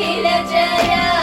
అఖిల జయా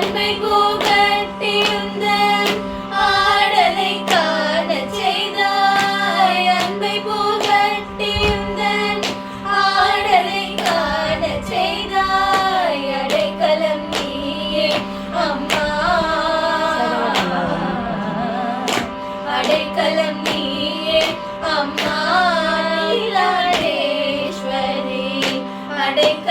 நன்மை புகட்டிருந்த ஆடலை காண செய்தாய். அன்பை புகட்டிருந்த ஆடலை காண செய்தாய். அடைக்கலம் நீயே அம்மா. அடைக்கலம் நீயே அம்மா. அடைக்கலம்